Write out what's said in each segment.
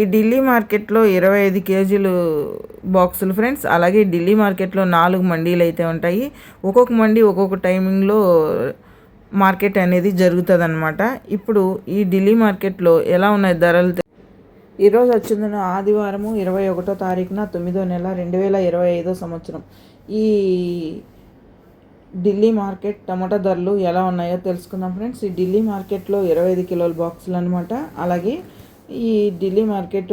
ఈ ఢిల్లీ మార్కెట్లో ఇరవై ఐదు కేజీలు బాక్సులు ఫ్రెండ్స్. అలాగే ఢిల్లీ మార్కెట్లో నాలుగు మండీలు అయితే ఉంటాయి. ఒక్కొక్క మండీ ఒక్కొక్క టైమింగ్లో మార్కెట్ అనేది జరుగుతుంది అనమాట ఇప్పుడు ఈ ఢిల్లీ మార్కెట్లో ఎలా ఉన్నాయి ధరలు? ఈరోజు వచ్చిందిన ఆదివారము ఇరవై ఒకటో తారీఖున తొమ్మిదో నెల రెండు వేల ఇరవై ఐదో సంవత్సరం. ఈ ఢిల్లీ మార్కెట్ టమాటా ధరలు ఎలా ఉన్నాయో తెలుసుకుందాం ఫ్రెండ్స్. ఈ ఢిల్లీ మార్కెట్లో ఇరవై ఐదు కిలోల బాక్సులు అనమాట అలాగే ఈ ఢిల్లీ మార్కెట్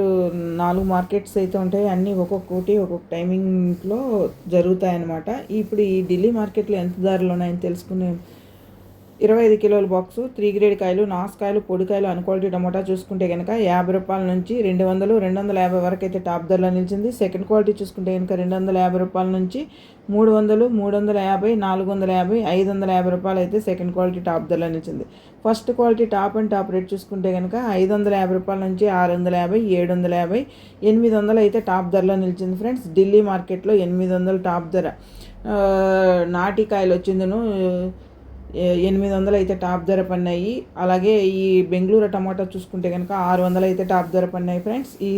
నాలుగు మార్కెట్స్ అయితే ఉంటాయి. అన్నీ ఒక్కొక్కటి ఒక్కొక్క టైమింగ్లో జరుగుతాయన్నమాట. ఇప్పుడు ఈ ఢిల్లీ మార్కెట్లో ఎంత ధరలు ఉన్నాయని తెలుసుకునే ఇరవై ఐదు కిలోల బాక్సు త్రీ గ్రేడ్ కాయలు నాసుకాయలు పొడికాయలు అన్క్వాలిటీ టమోటా చూసుకుంటే కనుక యాభై రూపాయల నుంచి రెండు వందలు రెండు వందల యాభై వరకు అయితే టాప్ ధరలో నిలిచింది. సెకండ్ క్వాలిటీ చూసుకుంటే కనుక రెండు వందల యాభై రూపాయల నుంచి మూడు వందలు మూడు వందల యాభై నాలుగు వందల యాభై ఐదు వందల యాభై రూపాయలు అయితే సెకండ్ క్వాలిటీ టాప్ ధరలో నిలిచింది. First quality top and top rate చూసుకుంటే కనుక ఐదు వందల యాభై రూపాయల నుంచి ఆరు వందల యాభై ఏడు వందల యాభై ఎనిమిది వందలు అయితే టాప్ ధరలో నిలిచింది ఫ్రెండ్స్. ఢిల్లీ మార్కెట్లో ఎనిమిది వందలు టాప్ ధర. నాటికాయలు వచ్చిందను. ఎనిమిది వందలు అయితే టాప్ ధర పడినాయి అలాగే ఈ బెంగళూరు టమాటా చూసుకుంటే కనుక ఆరు వందలు అయితే టాప్ ధర పన్నాయి ఫ్రెండ్స్. ఈ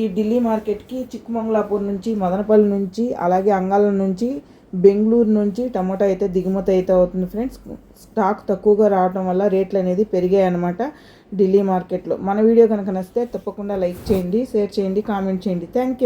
ఈ ఢిల్లీ మార్కెట్కి చిక్కమంగళాపూర్ నుంచి మదనపల్లి నుంచి అలాగే అంగాల నుంచి బెంగళూరు నుంచి టమాటా అయితే దిగుమతి అయితే అవుతుంది ఫ్రెండ్స్. స్టాక్ తక్కువగా రావడం వల్ల రేట్లు అనేది పెరిగాయి అనమాట ఢిల్లీ మార్కెట్లో. మన వీడియో కనుక నచ్చితే తప్పకుండా లైక్ చేయండి షేర్ చేయండి కామెంట్ చేయండి. Thank you